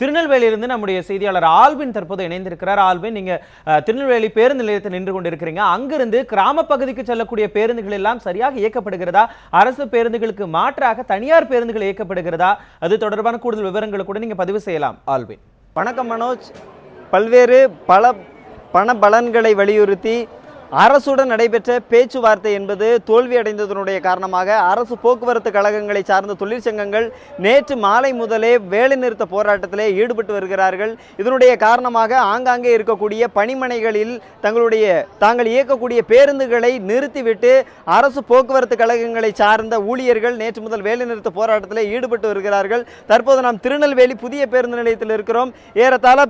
திருநெல்வேலியிலிருந்து நம்முடைய செய்தியாளர் ஆல்வின் தற்போது இணைந்திருக்கிறார். ஆல்வின் நீங்க திருநெல்வேலி பேருந்து நிலையத்தில் நின்று கொண்டிருக்கிறீங்க. அங்கிருந்து கிராம பகுதிக்கு செல்லக்கூடிய பேருந்துகள் எல்லாம் சரியாக இயக்கப்படுகிறதா? அரசு பேருந்துகளுக்கு மாற்றாக தனியார் பேருந்துகள் இயக்கப்படுகிறதா? அது தொடர்பான கூடுதல் விவரங்களை கூட நீங்க பதிவு செய்யலாம் ஆல்வின். வணக்கம் மனோஜ். பல்வேறு பல பண பலன்களை வலியுறுத்தி அரசுடன் நடைபெற்ற பேச்சுவார்த்தை என்பது தோல்வியடைந்ததனுடைய காரணமாக அரசு போக்குவரத்து கழகங்களை சார்ந்த தொழிற்சங்கங்கள் நேற்று மாலை முதலே வேலைநிறுத்த போராட்டத்திலே ஈடுபட்டு வருகிறார்கள். இதனுடைய காரணமாக ஆங்காங்கே இருக்கக்கூடிய பணிமனைகளில் தங்களுடைய தாங்கள் இயக்கக்கூடிய பேருந்துகளை நிறுத்திவிட்டு அரசு போக்குவரத்து கழகங்களை சார்ந்த ஊழியர்கள் நேற்று முதல் வேலைநிறுத்த போராட்டத்தில் ஈடுபட்டு வருகிறார்கள். தற்போது நாம் திருநெல்வேலி புதிய பேருந்து நிலையத்தில் இருக்கிறோம். ஏறத்தாழ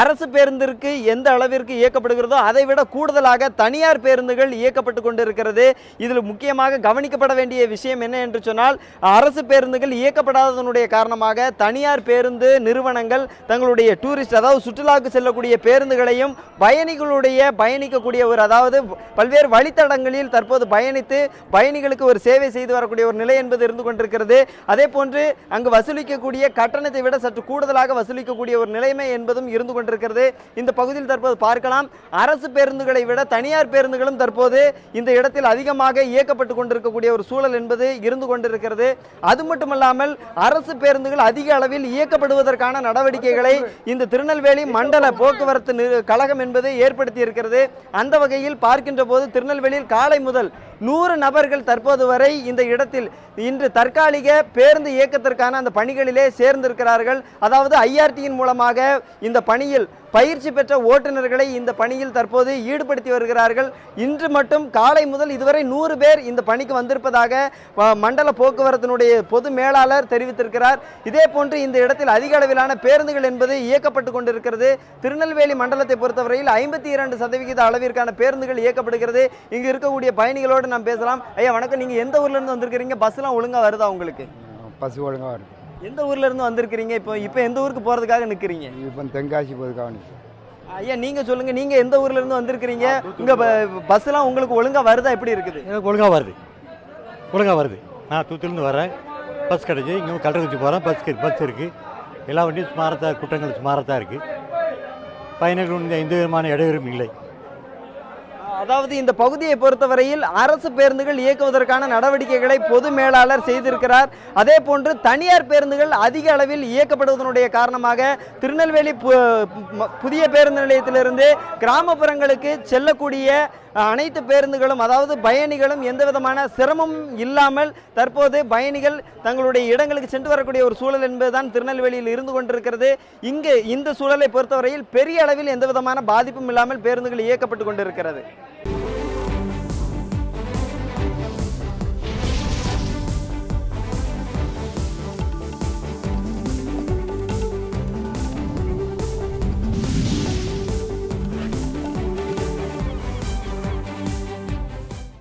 அரசு பேருந்திற்கு எந்த அளவிற்கு இயக்கப்படுகிறதோ அதை விட கூடுதலாக தனியார் பேருந்துகள் இயக்கப்பட்டு கொண்டிருக்கிறது. இதில் முக்கியமாக கவனிக்கப்பட வேண்டிய விஷயம் என்ன என்று சொன்னால் அரசு பேருந்துகள் இயக்கப்படாததனுடைய காரணமாக தனியார் பேருந்து நிறுவனங்கள் தங்களுடைய டூரிஸ்ட் அதாவது சுற்றுலாவுக்கு செல்லக்கூடிய பேருந்துகளையும் பயணிகளுடைய பயணிக்கக்கூடிய ஒரு அதாவது பல்வேறு வழித்தடங்களில் தற்போது பயணித்து பயணிகளுக்கு ஒரு சேவை செய்து வரக்கூடிய ஒரு நிலை என்பது இருந்து கொண்டிருக்கிறது. அதே போன்று அங்கு வசூலிக்கக்கூடிய கட்டணத்தை விட சற்று கூடுதலாக வசூலிக்கக்கூடிய ஒரு நிலைமை என்பதும் இருந்து கொண்டிருக்கிறது. இந்த பகுதியில் தற்போது பார்க்கலாம். அரசு பேருந்துகளை விட தனி தனியார் பேருந்துகளும் தற்போது இந்த இடத்தில் அதிகமாக இயக்கப்பட்டு கொண்டிருக்கக்கூடிய ஒரு சூழல் என்பது இருந்து கொண்டிருக்கிறது. அது மட்டுமல்லாமல் அரசு பேருந்துகள் அதிக அளவில் இயக்கப்படுவதற்கான நடவடிக்கைகளை இந்த திருநெல்வேலி மண்டல போக்குவரத்து கழகம் என்பது ஏற்படுத்தி இருக்கிறது அந்த வகையில் பார்க்கின்ற போது திருநெல்வேலியில் காலை முதல் நூறு நபர்கள் தற்போது வரை இந்த இடத்தில் இன்று தற்காலிக பேருந்து இயக்கத்திற்கான அந்த பணிகளிலே சேர்ந்திருக்கிறார்கள். அதாவது ஐஆர்டியின் மூலமாக இந்த பணியில் பயிற்சி பெற்ற ஓட்டுநர்களை இந்த பணியில் தற்போது ஈடுபடுத்தி வருகிறார்கள். இன்று மட்டும் காலை முதல் இதுவரை நூறு பேர் இந்த பணிக்கு வந்திருப்பதாக மண்டல போக்குவரத்தினுடைய பொது மேலாளர் தெரிவித்திருக்கிறார். இதே போன்று இந்த இடத்தில் அதிக அளவிலான பேருந்துகள் என்பது இயக்கப்பட்டு கொண்டிருக்கிறது. திருநெல்வேலி மண்டலத்தை பொறுத்தவரையில் ஐம்பத்தி இரண்டு சதவிகித அளவிற்கான பேருந்துகள் இயக்கப்படுகிறது. இங்கு இருக்கக்கூடிய பயணிகளோடு நாம் பேசலாம். ஐயா வணக்கம். நீங்க எந்த ஊர்ல இருந்து வந்திருக்கிறீங்க? பஸ்லாம் ஒழுங்கா வருதா உங்களுக்கு? பஸ் ஒழுங்காக இருக்கு எந்த ஊர்ல இருந்து வந்திருக்கிறீங்க? இப்போ இப்போ எந்த ஊருக்கு போறதுக்காக நிக்கிறீங்க? இப்போ தென்காசி போதுக்காக நிற்கும் ஐயா நீங்க சொல்லுங்க. நீங்க எந்த ஊர்ல இருந்து வந்திருக்கிறீங்க? உங்க பஸ் எல்லாம் உங்களுக்கு ஒழுங்கா வருதா? எப்படி இருக்குது? எனக்கு ஒழுங்காக வருது. ஒழுங்காக வருது. நான் தூத்துலேருந்து வரேன். பஸ் கிடச்சி இங்கே கள்ளக்குறிச்சி போகிறேன் பஸ் பஸ் இருக்குது எல்லா வண்டியும் சுமாரத்தான் குற்றங்கள் சுமாரத்தான் இருக்குது பயணிகள் இந்த எந்த விதமான இடையூறும் இல்லை. அதாவது இந்த பகுதியை பொறுத்தவரையில் அரசு பேருந்துகள் இயக்குவதற்கான நடவடிக்கைகளை பொது மேலாளர் செய்திருக்கிறார். அதே போன்று தனியார் பேருந்துகள் அதிக அளவில் இயக்கப்படுவதனுடைய காரணமாக திருநெல்வேலி பு- புதிய பேருந்து நிலையத்திலிருந்து கிராமப்புறங்களுக்கு செல்லக்கூடிய அனைத்து பேருந்துகளும் அதாவது பயணிகளும் எந்த விதமான சிரமமும் இல்லாமல் தற்போது பயணிகள் தங்களுடைய இடங்களுக்கு சென்று வரக்கூடிய ஒரு சூழல் என்பதுதான் திருநெல்வேலியில் இருந்து கொண்டிருக்கிறது. இங்கு இந்த சூழலை பொறுத்தவரையில் பெரிய அளவில் எந்த விதமான பாதிப்பும் இல்லாமல் பேருந்துகள் இயக்கப்பட்டு கொண்டிருக்கிறது.